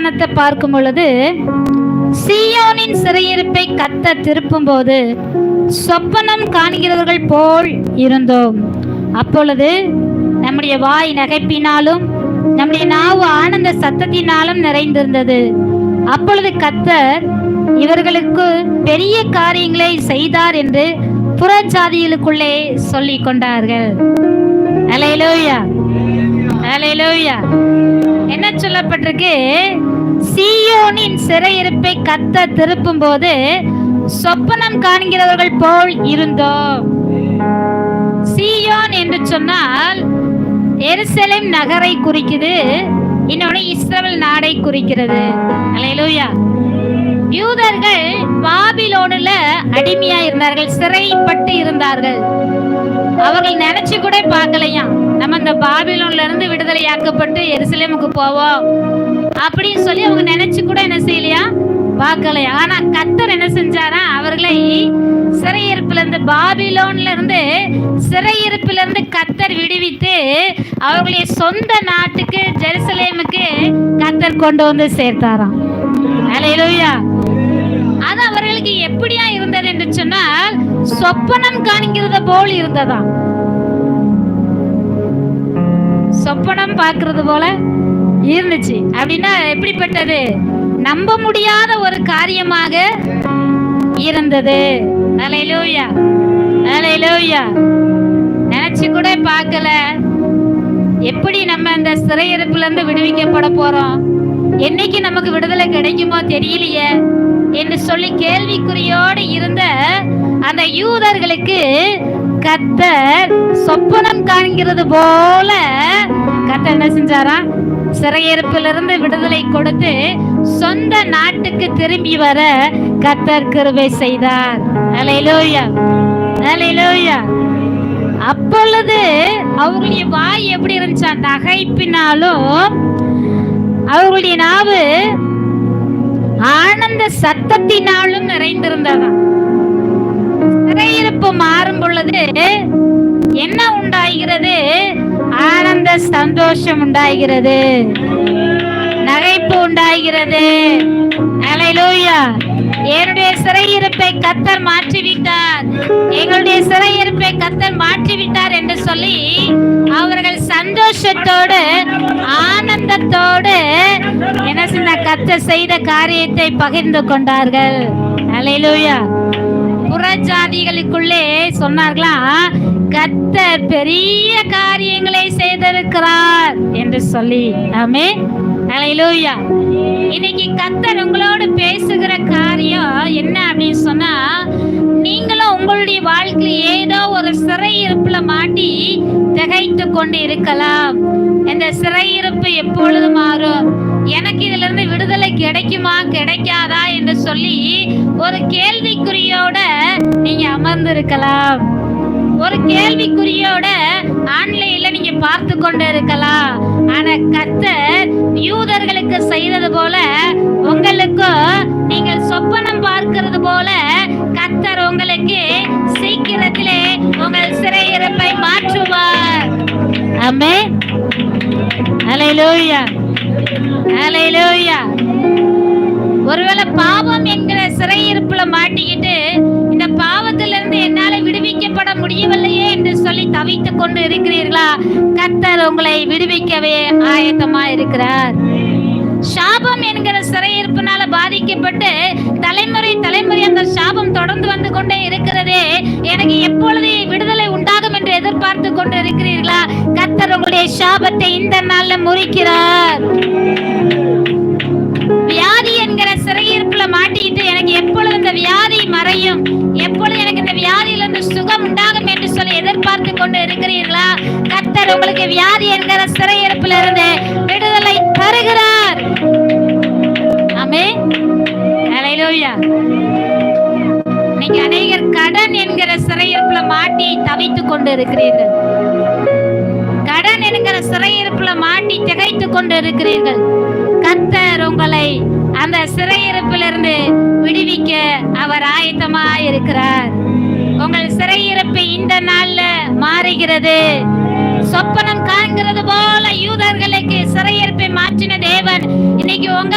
வசனத்தை பார்க்கும் பொழுது சீயோனின் சிறையிருப்பை கத்த திருப்பும் போது சொப்பனம் காண்கிறவர்கள் போல் இருந்தோம். அப்பொழுது நம்முடைய வாய் நகைப்பினாலும் நம்முடைய நாவு ஆனந்த சத்தத்தினாலும் நிறைந்திருந்தது. அப்பொழுது கத்தர் இவர்களுக்கு பெரிய காரியங்களை செய்தார் என்று புறஜாதிகளுக்குள்ளே சொல்லிக் கொண்டார்கள் அலையிலோயா. அலையிலோயா. சொல்லப்பட்டிருக்கு. சீயோனின் சிறையிருப்பை கத்த திருப்பும் போது சொப்பனம் காண்கிறவர்கள் போல் இருந்தோம் சீயோன் என்று சொன்னால் எருசலேம் நகரை குறிக்குது இன்னொன்னு இஸ்ரேல் நாடை குறிக்கிறது. அலையலூயா. யூதர்கள் பாபிலோனுல அடிமையா இருந்தார்கள் சிறைப்பட்டு இருந்தார்கள். அவர்கள் நினைச்சு கூட பார்க்கலையாம் நம்ம இந்த பாபிலோன்ல இருந்து விடுதலையாக்கப்பட்டு எருசலேமுக்கு போவோம். அப்படின்னு சொல்லி அவங்க நினைச்சு கூட என்ன செய்யலையா? பார்க்கலையா? ஆனா கத்தர் என்ன செஞ்சாரா? அவர்களை சிறையிருப்புல இருந்து பாபிலோன்ல இருந்து சிறையிருப்புல இருந்து கத்தர் விடுவித்து அவர்களுடைய சொந்த நாட்டுக்கு ஜெருசலேமுக்கு கத்தர் கொண்டு வந்து சேர்த்தாராம். அலையிலோயா அது அவர்களுக்கு எப்படியா இருந்தது என்று சொன்னால் சொப்பனம் காண்கிறது போல் இருந்ததா சொப்பனம் பார்க்கறது போல இருந்துச்சு. அப்படின்னா எப்படிப்பட்டது? நம்ப முடியாத ஒரு காரியமாக இருந்தது. அலையிலூயா அலையிலூயா. நினைச்சு கூட பார்க்கல. எப்படி நம்ம இந்த சிறையிருப்புல இருந்து விடுவிக்கப்பட போறோம்? என்னைக்கு நமக்கு விடுதலை கிடைக்குமோ தெரியலையே. என்று சொல்லி கேள்விக்குறியோடு இருந்த அந்த யூதர்களுக்கு கத்தர் சொப்பனம் காண்கிறது போல கத்தர் என்ன செஞ்சாரா? சிறையிருப்பிலிருந்து விடுதலை கொடுத்து சொந்த நாட்டுக்கு திரும்பி வர கத்தர் கிருபை செய்தார். அலையிலோயா அலையிலோயா அப்பொழுது அவர்களுடைய வாய் எப்படி இருந்துச்சா? நகைப்பினாலும் அவர்களுடைய நாவு ஆனந்த சத்தத்தினாலும் நிறைந்திருந்ததா? சிறையிருப்பு மாறும் பொழுது என்ன உண்டாகிறது? ஆனந்த சந்தோஷம் உண்டாகிறது. நகைப்பு உண்டாகிறது. அலையிலூயா என்னுடைய சிறையிருப்பை கத்தர் மாற்றிவிட்டார். எங்களுடைய சிறையிருப்பை கத்தர் மாற்றிவிட்டார் என்று சொல்லி அவர்கள் சந்தோஷத்தோடு ஆனந்தத்தோடு என்ன சொன்ன கத்தர் செய்த காரியத்தை பகிர்ந்து கொண்டார்கள். அலையிலூயா புறஜாதிகளுக்குள்ளே சொன்னார்களாம் கத்தர் பெரிய காரியங்களை செய்திருக்கிறார் என்று சொல்லி. ஆமே அலையிலூயா இன்னைக்கு கத்தர் உங்களோடு பேசுகிற காரியம் என்ன அப்படின்னு சொன்னா நீங்களும் உங்களுடைய வாழ்க்கையில் ஏதோ ஒரு சிறையிருப்புல மாட்டி திகைத்து கொண்டு இருக்கலாம் இந்த சிறையிருப்பு எப்பொழுது மாறும்? எனக்கு இதுல இருந்து விடுதலை கிடைக்குமா கிடைக்காதா என்று சொல்லி ஒரு கேள்விக்குறியோட நீங்க அமர்ந்திருக்கலாம். ஒரு கேள்விக்குறியோட ஆன்லைன்ல நீங்க பார்த்து கொண்டு இருக்கலாம். ஆனா கத்தர் யூதர்களுக்கு செய்தது போல உங்களுக்கும் நீங்கள் சொப்பனம் பார்க்கிறது போல கத்தர் உங்களுக்கு சீக்கிரத்திலே உங்கள் சிறையிருப்பை மாற்றுவார். அம்மே அலையிலோயா அலையிலோயா ஒருவேளை பாவம் என்கிற சிறையிருப்புல மாட்டிக்கிட்டு இந்த பாவத்திலிருந்து என்னால விடுவிக்கப்பட முடியவில்லையே என்று சொல்லி தவித்துக் கொண்டு இருக்கிறீர்களா கத்தர் உங்களை விடுவிக்கவே ஆயத்தமா இருக்கிறார் சாபம் என்கிற சிறையிருப்பினால பாதிக்கப்பட்டு தலைமுறை தலைமுறை அந்த சாபம் தொடர்ந்து வந்து கொண்டே இருக்கிறதே எனக்கு எப்பொழுது விடுதலை உண்டாகும் என்று எதிர்பார்த்து கொண்டு இருக்கிறீர்களா கத்தர் உங்களுடைய சாபத்தை இந்த நாள்ல முறிக்கிறார். எதிர்பார்த்து கொண்டு இருக்கிறீர்களா? கத்தர் உங்களுக்கு வியாதி என்கிற சிறையிருப்பில் இருந்து விடுதலை தருகிறார். ஆமே நீங்க அநேகர் கடன் என்கிற சிறையிருப்புல மாட்டி தவித்துக் கொண்டு இருக்கிறீர்கள் கடன் என்கிற சிறையிருப்புல மாட்டி திகைத்துக் கொண்டு இருக்கிறீர்கள் கத்தர் உங்களை அந்த சிறையிருப்பிலிருந்து விடுவிக்க அவர் ஆயத்தமாயிருக்கிறார். இருக்கிறார் சிறையிறப்பு சிறையிருப்பு இந்த நாள்ல மாறுகிறது. சொப்பனம் காண்கிறது போல யூதர்களுக்கு சிறையிருப்பை மாற்றின தேவன். இன்னைக்கு உங்க